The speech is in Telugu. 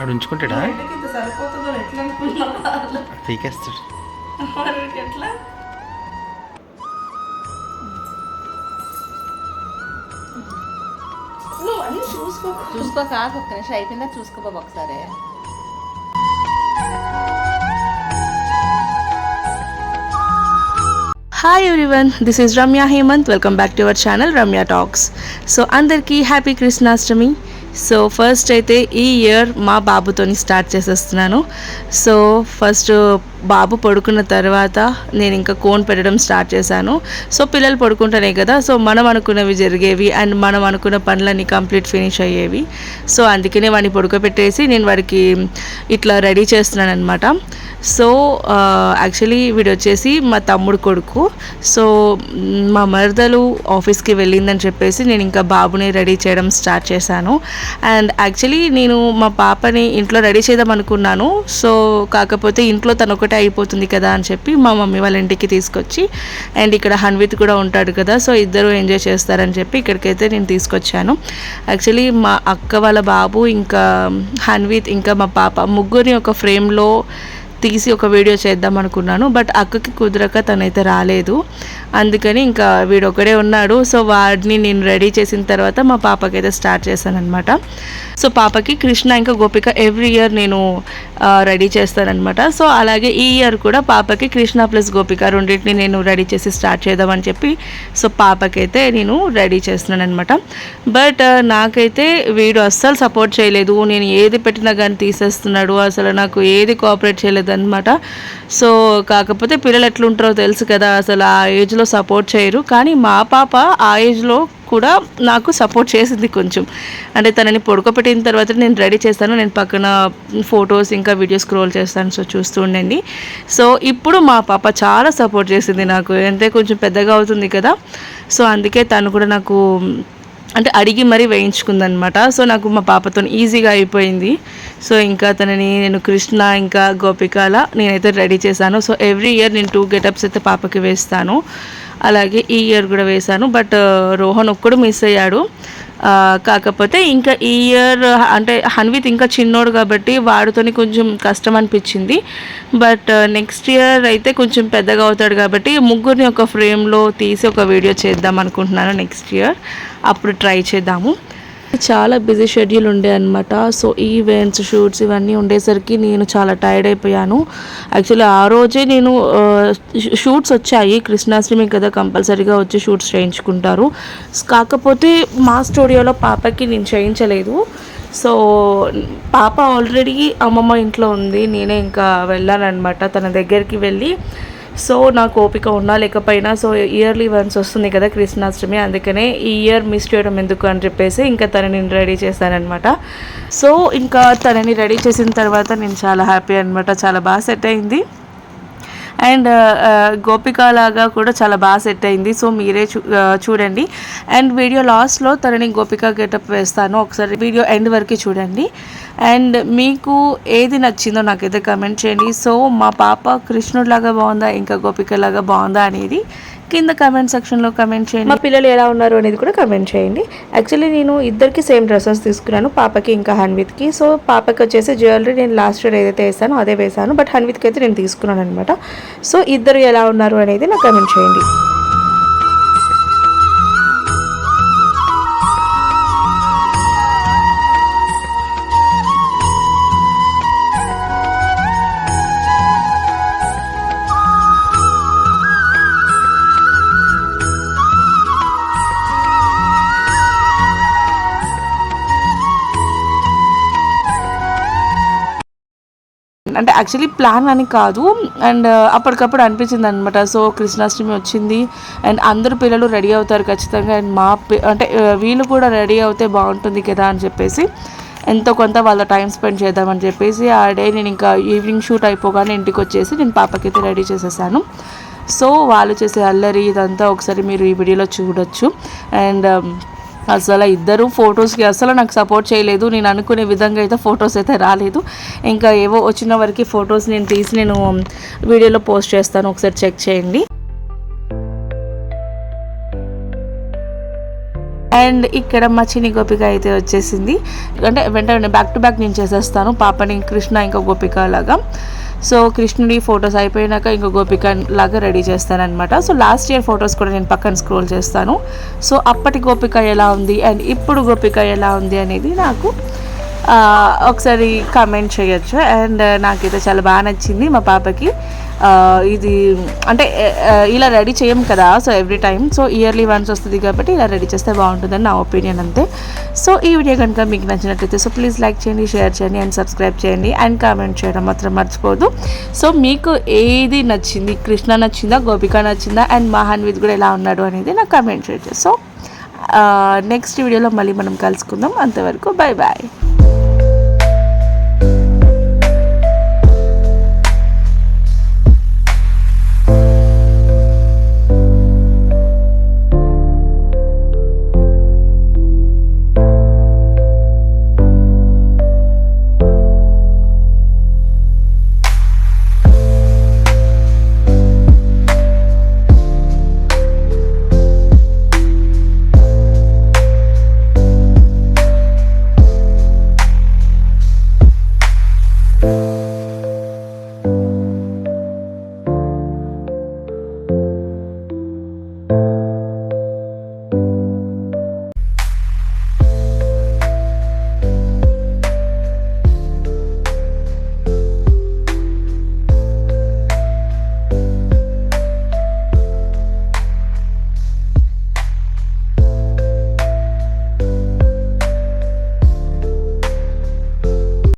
ఆడు ఉంచుకుంటాడా? పీకేస్తాడు. ఎట్లా? చూసుకో. చూసుకో కాదు ఒక్క నిమిషం అయిపోయిందా? చూసుకో బాబు ఒకసారి. Hi everyone this is Ramya Hemanth welcome back to our channel Ramya talks so అందరికీ హ్యాపీ కృష్ణాష్టమి సో ఫస్ట్ అయితే ఈ ఇయర్ మా బాబుతోని స్టార్ట్ చేసేస్తున్నాను. సో ఫస్ట్ బాబు పడుకున్న తర్వాత నేను ఇంకా కోన్ పెట్టడం స్టార్ట్ చేశాను. సో పిల్లలు పడుకుంటానే కదా సో మనం అనుకున్నవి జరిగేవి అండ్ మనం అనుకున్న పనులన్నీ కంప్లీట్ ఫినిష్ అయ్యేవి. సో అందుకనే వాడిని పడుకోబెట్టేసి నేను వాడికి ఇట్లా రెడీ చేస్తున్నాను అనమాట సో యాక్చువల్లీ వీడు వచ్చేసి మా తమ్ముడు కొడుకు. సో మా మరదలు ఆఫీస్కి వెళ్ళిందని చెప్పేసి నేను ఇంకా బాబుని రెడీ చేయడం స్టార్ట్ చేశాను. అండ్ యాక్చువల్లీ నేను మా పాపని ఇంట్లో రెడీ చేద్దాం అనుకున్నాను. సో కాకపోతే ఇంట్లో తను ఒకటే అయిపోతుంది కదా అని చెప్పి మా మమ్మీ వాళ్ళ ఇంటికి తీసుకొచ్చి అండ్ ఇక్కడ హన్విత్ కూడా ఉంటాడు కదా సో ఇద్దరు ఎంజాయ్ చేస్తారని చెప్పి ఇక్కడికైతే నేను తీసుకొచ్చాను. యాక్చువల్లీ మా అక్క వాళ్ళ బాబు ఇంకా హన్విత్ ఇంకా మా పాప ముగ్గురిని ఒక ఫ్రేమ్లో తీసి ఒక వీడియో చేద్దాం అనుకున్నాను బట్ అక్కకి కుదరక తనైతే రాలేదు. అందుకని ఇంకా వీడు ఒకడే ఉన్నాడు. సో వాడిని నేను రెడీ చేసిన తర్వాత మా పాపకైతే స్టార్ట్ చేశాను అనమాట సో పాపకి కృష్ణ ఇంకా గోపిక ఎవ్రీ ఇయర్ నేను రెడీ చేస్తానమాట సో అలాగే ఈ ఇయర్ కూడా పాపకి కృష్ణ ప్లస్ గోపిక రెండింటిని నేను రెడీ చేసి స్టార్ట్ చేద్దామని చెప్పి సో పాపకైతే నేను రెడీ చేస్తున్నానమాట బట్ నాకైతే వీడు అస్సలు సపోర్ట్ చేయలేదు. నేను ఏది పెట్టినా కానీ తీసేస్తున్నాడు. అసలు నాకు ఏది కోఆపరేట్ చేయలేదు. అనమాట సో కాకపోతే పిల్లలు ఎట్లుంటారో తెలుసు కదా అసలు ఆ ఏజ్లో సపోర్ట్ చేయరు. కానీ మా పాప ఆ ఏజ్లో కూడా నాకు సపోర్ట్ చేసింది కొంచెం. అంటే తనని పడుకోబెట్టిన తర్వాత నేను రెడీ చేస్తాను. నేను పక్కన ఫొటోస్ ఇంకా వీడియో స్క్రోల్ చేస్తాను. సో చూస్తూ ఉండండి. సో ఇప్పుడు మా పాప చాలా సపోర్ట్ చేసింది నాకు. అంటే కొంచెం పెద్దగా అవుతుంది కదా. సో అందుకే తను కూడా నాకు అంటే అడిగి మరీ వేయించుకుందనమాట. సో నాకు మా పాపతో ఈజీగా అయిపోయింది. సో ఇంకా తనని నేను కృష్ణ ఇంకా గోపికాల నేనైతే రెడీ చేశాను. సో ఎవ్రీ ఇయర్ నేను టూ గెటప్స్ అయితే పాపకి వేస్తాను. అలాగే ఈ ఇయర్ కూడా వేశాను. బట్ రోహన్ ఒక్కడు మిస్ అయ్యాడు. కాకపోతే ఇంకా ఈ ఇయర్ అంటే హన్విత్ ఇంకా చిన్నోడు కాబట్టి వాడితోని కొంచెం కష్టం అనిపించింది బట్ నెక్స్ట్ ఇయర్ అయితే కొంచెం పెద్దగా అవుతాడు కాబట్టి ముగ్గురిని ఒక ఫ్రేమ్లో తీసి ఒక వీడియో చేద్దాం అనుకుంటున్నాను నెక్స్ట్ ఇయర్. అప్పుడు ట్రై చేద్దాము. చాలా బిజీ షెడ్యూల్ ఉండే అనమాట సో ఈవెంట్స్ షూట్స్ ఇవన్నీ ఉండేసరికి నేను చాలా టైర్డ్ అయిపోయాను. యాక్చువల్లీ ఆ రోజే నేను షూట్స్ వచ్చాయి. కృష్ణాష్టమి కదా కంపల్సరీగా వచ్చి షూట్స్ చేయించుకుంటారు. కాకపోతే మా స్టూడియోలో పాపకి నేను చేయించలేదు. సో పాప ఆల్రెడీ అమ్మమ్మ ఇంట్లో ఉంది. నేనే ఇంకా వెళ్ళానమాట తన దగ్గరికి వెళ్ళి సో నాకు ఓపిక ఉన్నా లేకపోయినా సో ఇయర్లీ వన్స్ వస్తుంది కదా కృష్ణాష్టమి అందుకనే ఈ ఇయర్ మిస్ చేయడం ఎందుకు అని చెప్పేసి ఇంకా తనని రెడీ చేశానమాట సో ఇంకా తనని రెడీ చేసిన తర్వాత నేను చాలా హ్యాపీ అనమాట చాలా బాగా సెట్ అయింది. అండ్ uh, uh, గోపిక లాగా కూడా చాలా బాగా సెట్ అయింది. సో మీరే చూ uh, చూడండి. అండ్ వీడియో లాస్ట్లో తనని గోపిక గెటప్ వేస్తాను. ఒకసారి వీడియో ఎండ్ వరకు చూడండి. అండ్ మీకు ఏది నచ్చిందో నాకైతే కమెంట్ చేయండి. సో మా పాప కృష్ణుడిలాగా బాగుందా ఇంకా గోపికలాగా బాగుందా అనేది కింద కమెంట్ సెక్షన్లో కమెంట్ చేయండి. మా పిల్లలు ఎలా ఉన్నారు అనేది కూడా కమెంట్ చేయండి. యాక్చువల్లీ నేను ఇద్దరికి సేమ్ డ్రెస్సెస్ తీసుకున్నాను. పాపకి ఇంకా హన్విత్కి. సో పాపకి వచ్చేసి జ్యువెలరీ నేను లాస్ట్ ఇయర్ ఏదైతే వేసానో అదే వేసాను. బట్ హన్విత్కి అయితే నేను తీసుకున్నాను అనమాట సో ఇద్దరు ఎలా ఉన్నారు అనేది నాకు కమెంట్ చేయండి. అంటే యాక్చువల్లీ ప్లాన్ అని కాదు. అండ్ uh, అప్పటికప్పుడు అనిపించింది అనమాట సో కృష్ణాష్టమి వచ్చింది. అండ్ అందరు పిల్లలు రెడీ అవుతారు ఖచ్చితంగా. అండ్ మా పి- అంటే uh, వీళ్ళు కూడా రెడీ అవుతే బాగుంటుంది కదా అని చెప్పేసి ఎంతో కొంత వాళ్ళ టైం స్పెండ్ చేద్దామని చెప్పేసి ఆ డే నేను ఇంకా ఈవినింగ్ షూట్ అయిపోగానే ఇంటికి వచ్చేసి నేను పాపకైతే రెడీ చేసేసాను. సో వాళ్ళు చేసే అల్లరి ఇదంతా ఒకసారి మీరు ఈ వీడియోలో చూడొచ్చు. అండ్ అసలు ఇద్దరు ఫొటోస్కి అసలు నాకు సపోర్ట్ చేయలేదు. నేను అనుకునే విధంగా అయితే ఫొటోస్ అయితే రాలేదు. ఇంకా ఏవో వచ్చిన వరకు ఫొటోస్ నేను తీసి నేను వీడియోలో పోస్ట్ చేస్తాను. ఒకసారి చెక్ చేయండి. అండ్ ఇక్కడ మా చిన్ని గోపిక అయితే వచ్చేసింది. అంటే వెంటనే బ్యాక్ టు బ్యాక్ నేను చేసేస్తాను. పాపని కృష్ణ ఇంకా గోపిక లాగా. సో కృష్ణుడి ఫొటోస్ అయిపోయినాక ఇంకో గోపిక లాగా రెడీ చేస్తానమాట సో లాస్ట్ ఇయర్ ఫొటోస్ కూడా నేను పక్కన స్క్రోల్ చేస్తాను. సో అప్పటి గోపిక ఎలా ఉంది? అండ్ ఇప్పుడు గోపిక ఎలా ఉంది అనేది నాకు ఒకసారి కామెంట్ చేయొచ్చు. అండ్ uh, నాకైతే చాలా బాగా నచ్చింది మా పాపకి. ఇది అంటే ఇలా రెడీ చేయం కదా so every time so yearly once వస్తుంది కాబట్టి ఇలా రెడీ చేస్తే బాగుంటుందని నా ఒపీనియన్ అంతే. సో ఈ వీడియో కనుక మీకు నచ్చినట్లయితే సో ప్లీజ్ లైక్ చేయండి షేర్ చేయండి అండ్ సబ్స్క్రైబ్ చేయండి అండ్ కామెంట్ చేయడం మాత్రం మర్చిపోదు సో మీకు ఏది నచ్చింది కృష్ణ నచ్చిందా గోపిక నచ్చిందా అండ్ మహాన్విత్ కూడా ఎలా ఉన్నాడు అనేది నాకు కామెంట్ చేయొచ్చు. సో నెక్స్ట్ వీడియోలో మళ్ళీ మనం కలుసుకుందాం. అంతవరకు బాయ్ బాయ్